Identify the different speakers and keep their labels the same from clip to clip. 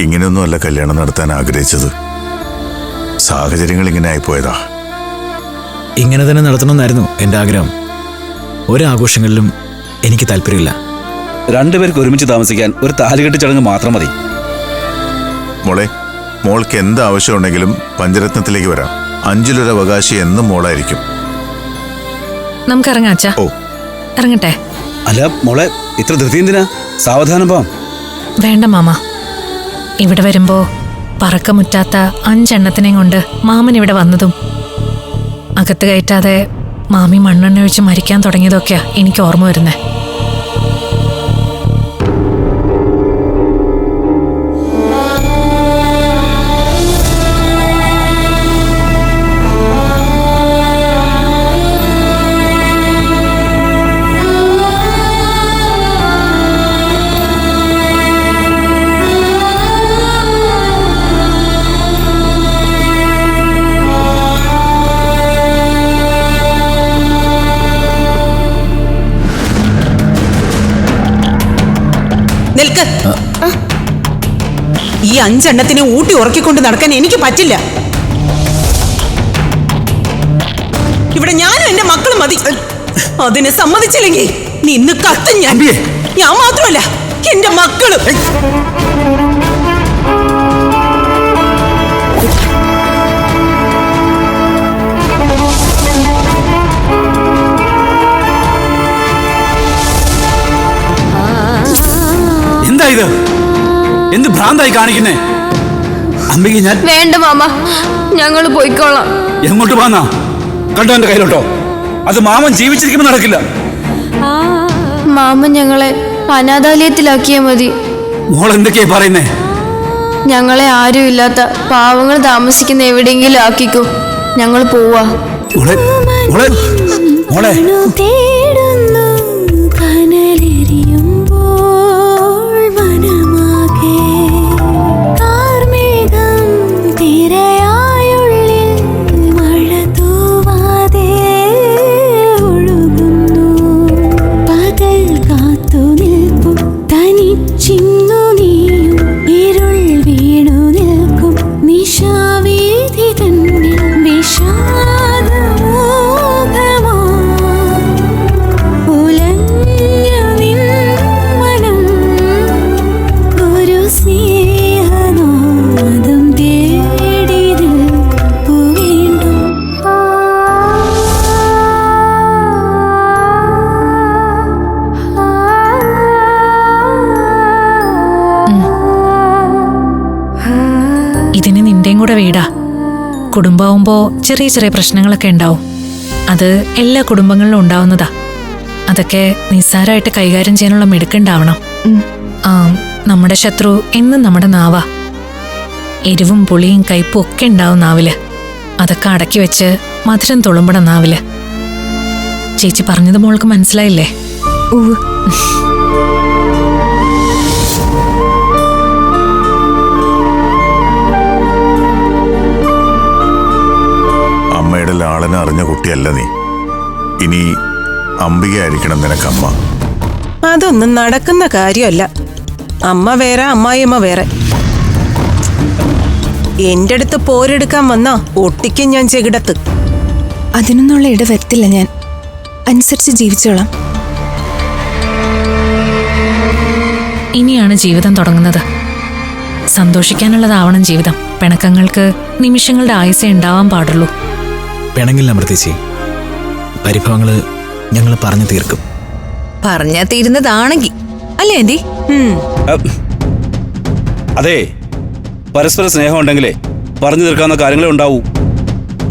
Speaker 1: ഇങ്ങനെയൊന്നുമല്ല കല്യാണം നടത്താൻ ആഗ്രഹിച്ചത്. സാഹചര്യങ്ങൾ ഇങ്ങനെ ആയിപ്പോയതാ.
Speaker 2: ഇങ്ങനെ തന്നെ നടത്തണമെന്നായിരുന്നു എന്റെ ആഗ്രഹം. ഒരാഘോഷങ്ങളിലും എനിക്ക് താല്പര്യമില്ല.
Speaker 3: രണ്ടുപേർക്ക് ഒരുമിച്ച് താമസിക്കാൻ ഒരു താലികെട്ട് ചടങ്ങ് മാത്രം മതി.
Speaker 1: മോളെ മോൾക്ക് എന്ത് ആവശ്യമുണ്ടെങ്കിലും പഞ്ചരത്നത്തിലേക്ക് വരാം. അഞ്ചിലൊരു അവകാശി എന്നും മോളായിരിക്കും.
Speaker 4: നമുക്ക് ഇറങ്ങാം അച്ഛാ.
Speaker 1: ഓ.
Speaker 4: ഇറങ്ങട്ടെ.
Speaker 3: അല്ല മോളെ ഇത്ര ധൃതി എന്തിനാ? സാവധാനം പോവാം.
Speaker 4: വേണ്ട മാമ. ഇവിടെ വരുമ്പോ പറക്കമുറ്റാത്ത അഞ്ചെണ്ണത്തിനെയും കൊണ്ട് മാമൻ ഇവിടെ വന്നതും. അകത്ത് കയറ്റാതെ മാമി മണ്ണെണ്ണ ഒഴിച്ച് മരിക്കാൻ തുടങ്ങിയതൊക്കെയാ എനിക്ക് ഓർമ്മ വരുന്നേ.
Speaker 5: ഈ അഞ്ചെണ്ണത്തിനെ ഊട്ടി ഉറക്കിക്കൊണ്ട് നടക്കാൻ എനിക്ക് പറ്റില്ല. ഇവിടെ ഞാനും എന്റെ മക്കളും മതി. അതിനെ സമ്മതിച്ചില്ലെങ്കിൽ നിന്ന് കത്തും ഞാൻ. ഞാൻ മാത്രമല്ല എന്റെ മക്കളും.
Speaker 3: എന്ത് ഭ്രാന്തായി കാണിക്കുന്നേ. അമ്മയ്ക്ക് ഞാൻ
Speaker 6: വേണ്ട മാമ ഞങ്ങൾ പോയിക്കോളാം.
Speaker 3: എങ്ങോട്ട് പോന്നാ? കണ്ടോ എന്റെ കയ്യിലോട്ടോ? അത് മാമൻ ജീവിച്ചിരിക്കുമ്പോൾ നടക്കില്ല.
Speaker 6: മാമൻ ഞങ്ങളെ അനാഥാലയത്തിലാക്കിയാ മതി.
Speaker 3: മോൾ എന്തൊക്കെയാ പറയുന്നേ?
Speaker 6: ഞങ്ങളെ ആരും ഇല്ലാത്ത പാവങ്ങൾ താമസിക്കുന്ന എവിടെയെങ്കിലും ആക്കിക്കോ. ഞങ്ങൾ പോവാ.
Speaker 3: മോളെ മോളെ മോളെ.
Speaker 4: ഇതിന് കൂടെ വീടാ. കുടുംബമാവുമ്പോ ചെറിയ ചെറിയ പ്രശ്നങ്ങളൊക്കെ ഉണ്ടാവും. അത് എല്ലാ കുടുംബങ്ങളിലും ഉണ്ടാവുന്നതാ. അതൊക്കെ നിസ്സാരമായിട്ട് കൈകാര്യം ചെയ്യാനുള്ള മിടുക്കുണ്ടാവണം. ആ നമ്മുടെ ശത്രു എന്നും നമ്മുടെ നാവാ. എരിവും പുളിയും കയ്പും ഒക്കെ ഉണ്ടാവും നാവിൽ. അതൊക്കെ അടക്കി വെച്ച് മധുരം തുളുമ്പണം നാവിൽ. ചേച്ചി പറഞ്ഞത് മോൾക്ക് മനസ്സിലായില്ലേ?
Speaker 1: അമ്മയുടെ കുട്ടിയല്ല നീ. ഇനി അംബികയായിരിക്കണം നിനക്കമ്മ.
Speaker 5: അതൊന്നും നടക്കുന്ന കാര്യമല്ല. അമ്മ വേറെ അമ്മായിയമ്മ വേറെ. എന്റെ അടുത്ത് പോരെടുക്കാൻ വന്നാ ഒട്ടിക്കും ഞാൻ ചെകിടത്ത്.
Speaker 7: അതിനൊന്നുള്ള ഇട വരത്തില്ല ഞാൻ. അനുസരിച്ച് ജീവിച്ചോളാം.
Speaker 4: ഇനിയാണ് ജീവിതം തുടങ്ങുന്നത്. സന്തോഷിക്കാനുള്ളതാവണം ജീവിതം. പിണക്കങ്ങൾക്ക് നിമിഷങ്ങളുടെ ആയുസേ ഉണ്ടാവാൻ പാടുള്ളൂ.
Speaker 2: പിണങ്ങില്ല അമൃതേച്ചി പരിഭവങ്ങൾ ഞങ്ങൾ പറഞ്ഞു തീർക്കും.
Speaker 8: പറഞ്ഞാ തീരുന്നതാണെങ്കി അല്ലേ ആന്റി.
Speaker 3: അതെ പരസ്പര സ്നേഹം ഉണ്ടെങ്കിലേ പറഞ്ഞു തീർക്കാവുന്ന കാര്യങ്ങളേ ഉണ്ടാവൂ.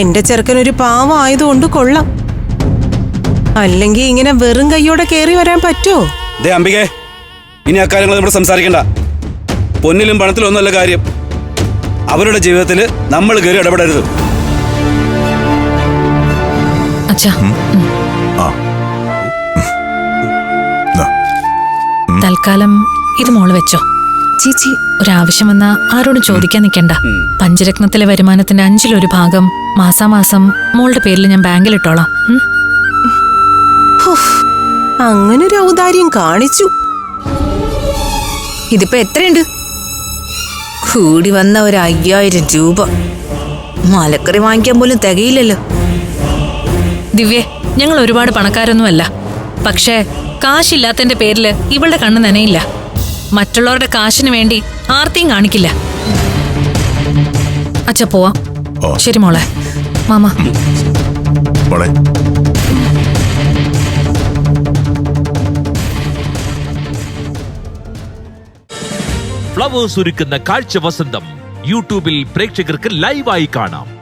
Speaker 5: എന്റെ ചെറുക്കൻ ഒരു പാവം ആയതുകൊണ്ട് കൊള്ളാം. അല്ലെങ്കിൽ ഇങ്ങനെ വെറും കൈയോടെ കേറി വരാൻ പറ്റുമോ
Speaker 3: ദേ അംബികെ ഇനി അക്കാര്യങ്ങൾ നമ്മൾ സംസാരിക്കണ്ട. പൊന്നിലും പണത്തിലും ഒന്നല്ല കാര്യം. അവരുടെ ജീവിതത്തിൽ നമ്മൾ കയറി ഇടപെടരുത്.
Speaker 4: അച്ഛാ.
Speaker 1: ആ.
Speaker 4: തൽക്കാലം ഇത് മോൾ വെച്ചോ.
Speaker 7: ചേച്ചി.
Speaker 4: ഒരാവശ്യം വന്നാ ആരോട് ചോദിക്കാൻ നിൽക്കണ്ട പഞ്ചരത്നത്തിലെ വരുമാനത്തിന്റെ അഞ്ചിലൊരു ഭാഗം മാസാമാസം മോളുടെ പേരിൽ ഞാൻ ബാങ്കിൽ ഇട്ടോളാം ഒരു
Speaker 5: അങ്ങനൊരു ഔദാര്യം കാണിച്ചു.
Speaker 8: ഇതിപ്പോ എത്രയുണ്ട്? കൂടി വന്ന ഒരു അയ്യായിരം രൂപ. മലക്കറി വാങ്ങിക്കാൻ പോലും തികയില്ലല്ലോ.
Speaker 4: ദിവ്യേ ഞങ്ങൾ ഒരുപാട് പണക്കാരൊന്നുമല്ല. പക്ഷേ കാശില്ലാത്തതിന്റെ പേരിൽ ഇവളുടെ കണ്ണ് നനയില്ല. മറ്റുള്ളവരുടെ കാശിന് വേണ്ടി ആർത്തിയും കാണിക്കില്ല. അച്ഛ പോവാം.
Speaker 1: ഓ.
Speaker 4: ശരി മോളെ. മാമ.
Speaker 1: മോളെ.
Speaker 9: ഫ്ലവേഴ്സ് ഒരുക്കുന്ന കാഴ്ച വസന്തം യൂട്യൂബിൽ പ്രേക്ഷകർക്ക് ലൈവായി കാണാം.